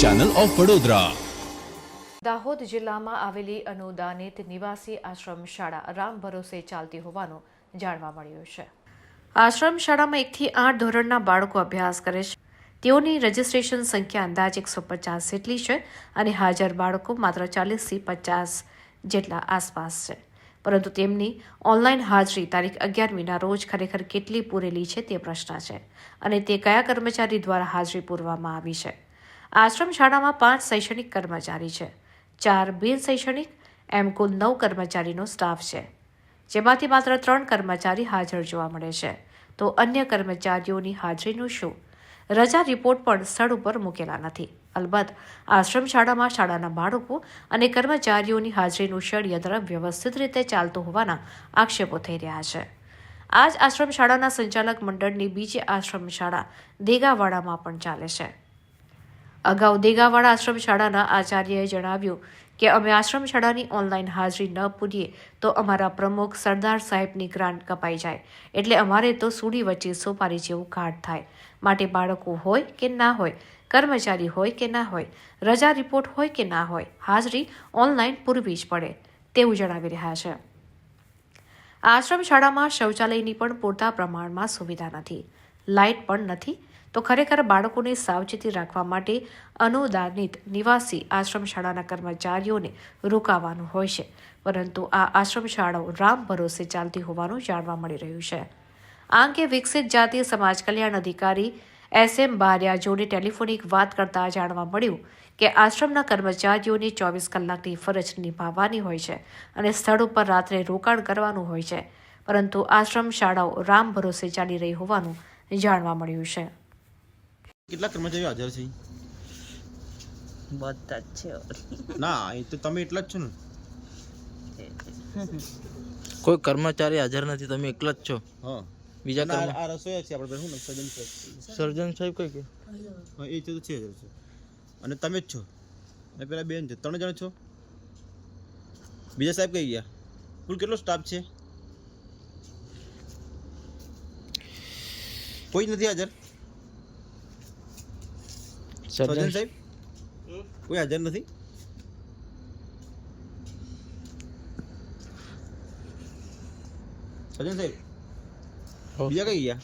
Channel of Vadodara Dahod જિલ્લામાં આવેલી અનુદાનિત નિવાસી આશ્રમ શાળા રામ ભરોસે ચાલતી હોવાનું જાણવા મળ્યું છે. આશ્રમ શાળામાં એકથી આઠ ધોરણના બાળકો અભ્યાસ કરે છે. તેઓની રજિસ્ટ્રેશન સંખ્યા અંદાજ એકસો પચાસ જેટલી છે અને હાજર બાળકો માત્ર ચાલીસથી પચાસ જેટલા આસપાસ છે. પરંતુ તેમની ઓનલાઈન હાજરી તારીખ અગિયારમીના રોજ ખરેખર કેટલી પૂરેલી છે તે પ્રશ્ન છે અને તે કયા કર્મચારી દ્વારા હાજરી પૂરવામાં આવી છે. આશ્રમ શાળામાં પાંચ શૈક્ષણિક કર્મચારી છે. ચાર બિન શૈક્ષણિક, એમ કુલ નવ કર્મચારીનો સ્ટાફ છે. જેમાંથી માત્ર ત્રણ કર્મચારી હાજર જોવા મળે છે. તો અન્ય કર્મચારીઓની હાજરીનું શું? રજા રિપોર્ટ પણ સ્થળ ઉપર મૂકેલા નથી. અલબત્ત, આશ્રમ શાળામાં શાળાના બાળકો અને કર્મચારીઓની હાજરીનું ષડયંત્ર વ્યવસ્થિત રીતે ચાલતું હોવાના આક્ષેપો થઈ રહ્યા છે. આ જ આશ્રમ શાળાના સંચાલક મંડળની બીજી આશ્રમ શાળા દેગાવાડામાં પણ ચાલે છે. અગાઉ દેગાવાડા આશ્રમ શાળાના આચાર્યએ જણાવ્યું કે અમે આશ્રમ શાળાની ઓનલાઈન હાજરી ન પૂરીએ તો અમારા પ્રમુખ સરદાર સાહેબની ગ્રાન્ટ કપાઈ જાય. એટલે અમારે તો સૂડી વચ્ચે સોપારી જેવું કાઢ થાય. માટે બાળકો હોય કે ના હોય, કર્મચારી હોય કે ના હોય, રજા રિપોર્ટ હોય કે ના હોય, હાજરી ઓનલાઈન પૂરવી જ પડે, તેવું જણાવી રહ્યા છે. આશ્રમ શાળામાં શૌચાલયની પણ પૂરતા પ્રમાણમાં સુવિધા નથી. લાઇટ પણ નથી તો ખરેખર બાળકોને સાવચેતી રાખવા માટે અનુદાનિત નિવાસી આશ્રમ શાળાના કર્મચારીઓને રોકાવાનું હોય છે. પરંતુ આ આશ્રમ શાળાઓ રામ ભરોસે ચાલતી હોવાનું જાણવા મળી રહ્યું છે. આ અંગે વિકસિત જાતીય સમાજ કલ્યાણ અધિકારી એસ એમ બારિયા જોડે ટેલિફોનિક વાત કરતા જાણવા મળ્યું કે આશ્રમના કર્મચારીઓને ચોવીસ કલાકની ફરજ નિભાવવાની હોય છે અને સ્થળ ઉપર રાત્રે રોકાણ કરવાનું હોય છે. પરંતુ આશ્રમ શાળાઓ રામ ભરોસે ચાલી રહી હોવાનું જાણવા મળ્યું છે. કેટલા કર્મચારીઓ હાજર છે? બધા જ છે ના એ તો તમે એટલા જ છો ને. કોઈ કર્મચારી હાજર નથી તમે એકલા જ છો? હા. બીજા કર્મ આ રસોઈયા છે આપણે શું સર્જન સાહેબ. સર્જન સાહેબ કઈ કે? હા એ તો છે છે અને તમે જ છો? અને પેલા બેન છે ત્રણ જણ છો? બીજા સાહેબ કઈ ગયા? કુલ કેટલો સ્ટાફ છે? કોઈ જ નથી હાજર? સર્જન સાહેબ? કોઈ હાજર નથી? સજન સાહેબ. બીજા કઈ ગયા?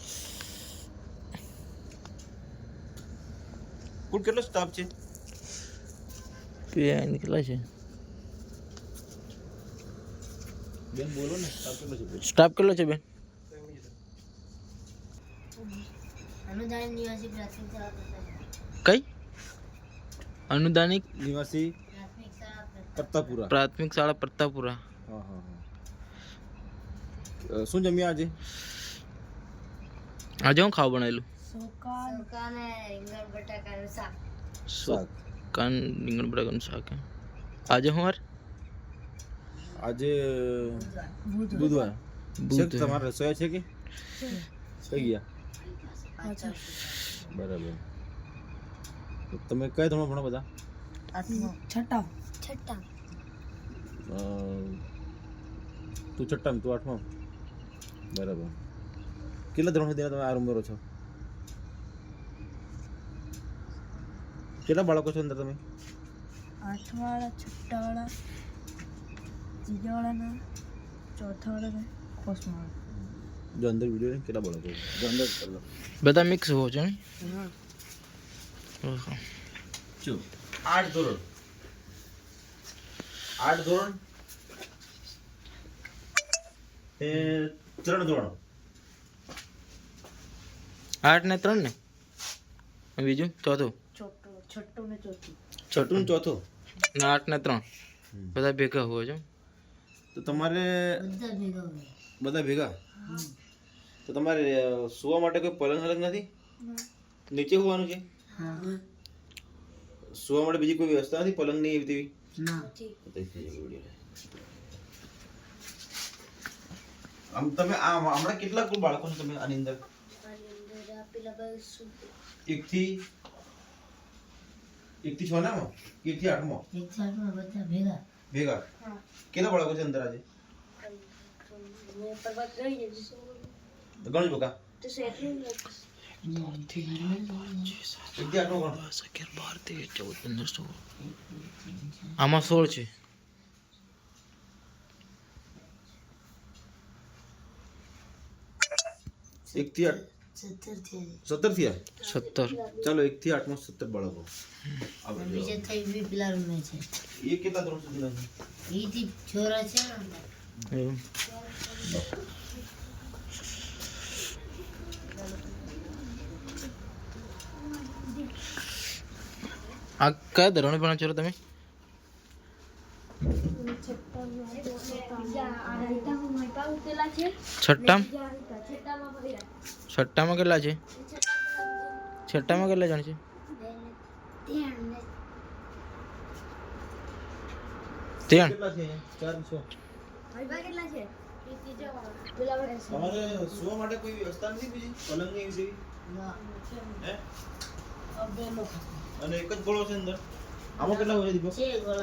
કુલ કેટલો સ્ટાફ છે? બે કેટલા છે? બેન બોલો ને સ્ટાફ કેટલો છે? સ્ટાફ કેટલો છે બેન. કઈ? અનુદાનિક નિવાસી પ્રતાપુરા. પ્રાથમિક શાળા પ્રતાપુરા. હા હા હા. શું જમ્યા આજે? આજે હું ખાવા બનાવેલું? સુકા રીંગણ બટાકાનું શાક. શાક કાન રીંગણ બટાકાનું શાક. આજે હું વાર? આજે બુધવાર. બુધવાર. તમારા રસોયા છે કે? કઈ ગયા? બરાબર. તમે કયા ધોરણ ભણો બધા? છઠ્ઠા. છઠ્ઠા. તું છઠ્ઠામાં તું આઠમા? બરાબર. કેટલા ધોરણ સુધીના તમે આ રૂમ રહો છો? કેટલા બાળકો છો અંદર તમે? આઠવાળા છઠ્ઠાવાળા ત્રીજાવાળાના વાળા ત્રીજા વાળાના ચોથા વાળાના પાંચમા વાળા જો અંદર વીડિયો કેટલા બાળકો જો અંદર બધા મિક્સ હોવો છો ને આઠ ધોરણ. આઠ ધોરણ એ ત્રણ ધોરણ. આઠ ને ત્રણ ને? બીજું? ચોથું? છઠ્ઠું ને ચોથું. છઠ્ઠું. ને ચોથું? ને આઠ ને ત્રણ. બધા ભેગા હોય છે તો તમારે બધા ભેગા તો તમારે સુવા માટે કોઈ પલંગ અલગ નથી? નીચે હોવાનું છે હા સુવા માટે બીજી કોઈ વ્યવસ્થા નથી પલંગની એવી તેવી ના તો તે થઈ જાય વીડિયો. આમ તમે આ હમણાં કેટલા કુલ બાળકો છો તમે આની અંદર એક થી એક થી છ ના એક થી આઠમાં એક સાઈડમાં બધા ભેગા ભેગા કેટલા બાળકો છે અંદર આજે તો ગણજો બકા એકથી આઠમો ગણ દસ અગિયાર બાર તેર ચૌદ પંદર સોળ આમાં સોળ છે એકથી આઠ સત્તર થયા સત્તર થયા સત્તર ચાલો એકથી આઠમાં સત્તર બાળકો આવે છે બીજા થઈ બી પેલા રમે છે એ કેટલા ધોરણ સુધીના છે એથી છોરા છે ને આ કયા ધોરણે ભણો છો તમે છઠ્ઠામાં છઠ્ઠામાં કેટલા છે છઠ્ઠામાં કેટલા જણ છે ત્રણ કેટલા છે ચાર છો તમારે સુવા માટે કોઈ વ્યવસ્થા નથી બીજી પલંગની એવી જેવી હે અબેલો અને એક જ ગોળો છે અંદર. આમાં કેટલા હોય દીપક?